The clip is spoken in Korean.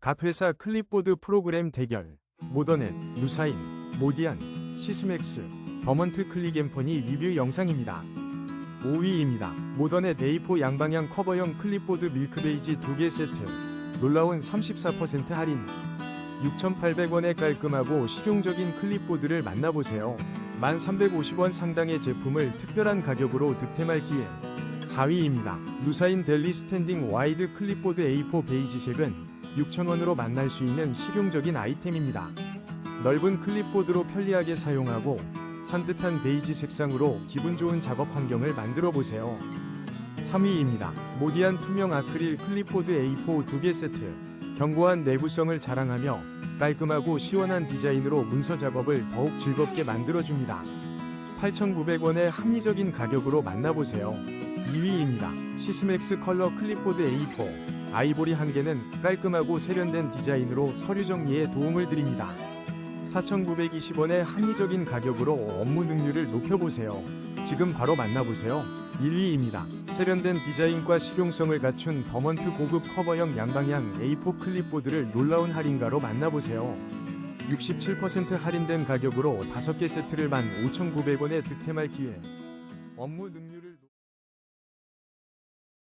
각 회사 클립보드 프로그램 대결 모더넷, 누사인, 모디안, 시스맥스, 버먼트 클릭앤퍼니 리뷰 영상입니다. 5위입니다. 모더넷 A4 양방향 커버형 클립보드 밀크베이지 2개 세트 놀라운 34% 할인 6,800원의 깔끔하고 실용적인 클립보드를 만나보세요. 1,350원 상당의 제품을 특별한 가격으로 득템할 기회 4위입니다. 누사인 델리 스탠딩 와이드 클립보드 A4 베이지색은 6,000원으로 만날 수 있는 실용적인 아이템입니다. 넓은 클립보드로 편리하게 사용하고 산뜻한 베이지 색상으로 기분 좋은 작업 환경을 만들어 보세요. 3위입니다. 모디안 투명 아크릴 클립보드 A4 2개 세트. 견고한 내구성을 자랑하며 깔끔하고 시원한 디자인으로 문서 작업을 더욱 즐겁게 만들어줍니다. 8,900원의 합리적인 가격으로 만나보세요. 2위입니다. 시스맥스 컬러 클립보드 A4. 아이보리 한 개는 깔끔하고 세련된 디자인으로 서류 정리에 도움을 드립니다. 4,920원의 합리적인 가격으로 업무 능률을 높여보세요. 지금 바로 만나보세요. 1위입니다. 세련된 디자인과 실용성을 갖춘 더먼트 고급 커버형 양방향 A4 클립보드를 놀라운 할인가로 만나보세요. 67% 할인된 가격으로 5개 세트를 15,900원에 득템할 기회. 업무 능률을